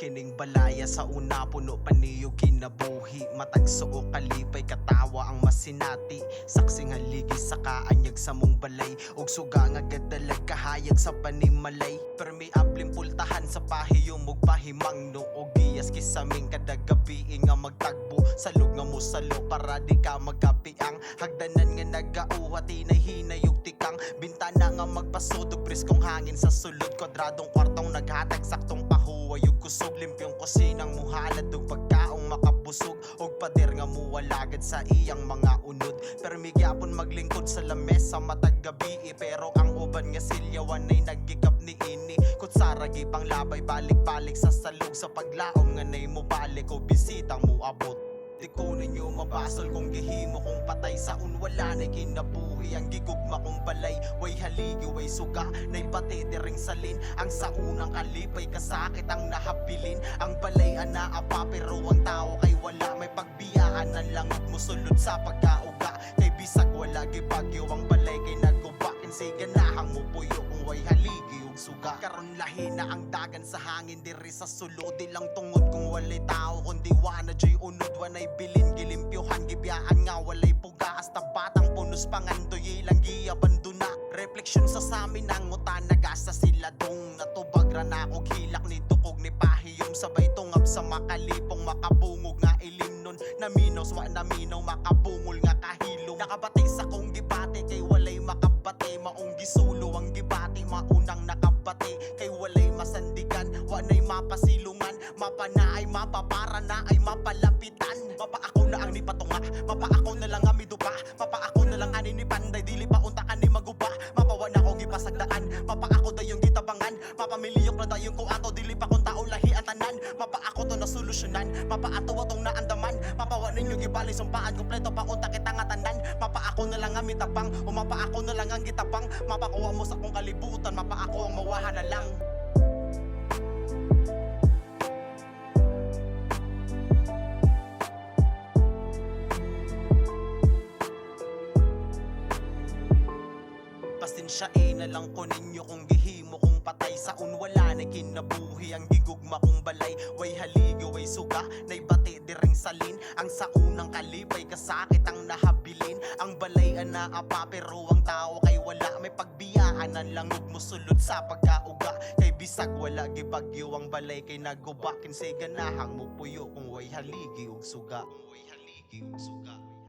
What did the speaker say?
Kining balaya sa una puno paniyo kinabuhi. Matag suo kalipay katawa ang masinati. Saksing haligi sa kaanyag sa mong balay. Og suga nga gadalag kahayag sa panimalay. Ampling pultahan sa pahiyong mog pahimang no. Og giyas kisaming kada gabi nga magtagbo. Salog nga mo salo para di ka magkapiang Hagdanan nga nagauha. Tinay hinayog tikang Bintana nga magpasudog priskong hangin sa sulod Kwadradong kwartong naghatag saktong sa iyang mga unod. Pero migyapon maglingkod sa lamesa matag gabi Pero ang uban nga silyawan ay nagikap ni ini. Kutsara gipang labay balik-balik sa salog Sa paglaom nga nay mo balik o bisitang mo abot. Di ko ninyo mabasol kung gihimo kong patay. Sa unwala na kinabuhi Ang gigugma kong balay. Way haligi, way suga Nay pati di ring salin. Ang sa unang kalipay kasakit ang nahabilin. Ang balay anaapa pero ang sulod sa pagkauga. Kay bisag wala gibagyo ang balay kay nagubakin Say ganahang mo puyo kung way haligi ug suga. Karon lahi na ang dagan sa hangin diri sa sulod Di lang tungod kung walay tao kundi wana jay unod. Wanay bilin gilimpyohan gibiyaan nga walay puga. Hasta batang punos pangandoy ilang giabandona. Refleksyon sa samin ang muta nagasa sila dong Natubag ra na og hilak ni tukog ni pahiyom Sabay sa makalipong makabungog nga ilimnon Naminos wa naminaw makabungol nga kahilom. Nakabati sa kong gibate kay walay makabate Maong gisulo ang gibate maunang nakabate Kay walay masandigan wanay mapasilungan. Mapa ay mapa para na ay mapalapitan. Mapa ako na ang nipatunga Mapa ako na lang ang midupa. Mapa ako na lang ani ni panday Dili pa unta ka ni maguba Mapa wa na ko gipasagdaan Mapa ako dayong gitabangan Mapa miliyok na dayong ko ato Dili pa kung tao lahi ang tanan Mapa ako na solusyonan. Mapa ato atong naandaman. Mapa wa ninyo gibali sumpaan Kompleto pa unta kita nga tanan. Mapa ako na lang ang mitabang O mapa ako na lang ang gitabang Mapa kuha mo sa kong kalibutan Mapa ako ang mawahan na lang. Pasensyain na lang ko ninyo kung gihimo kong patay Sa unwala na kinabuhi ang gigugma kong balay. Way haligi, way suga, nay bati di ring salin. Ang sa unang kalipay kasakit ang nahabilin. Ang balay anaapa pero ang tao kay wala. May pagbiyaan ang langog mo sulod sa pagkauga. Kay bisag wala gibagyo ang balay. Kay nagubakin Say ganahang mo puyo. Kung way haligi ug suga. Kung way haligi ug suga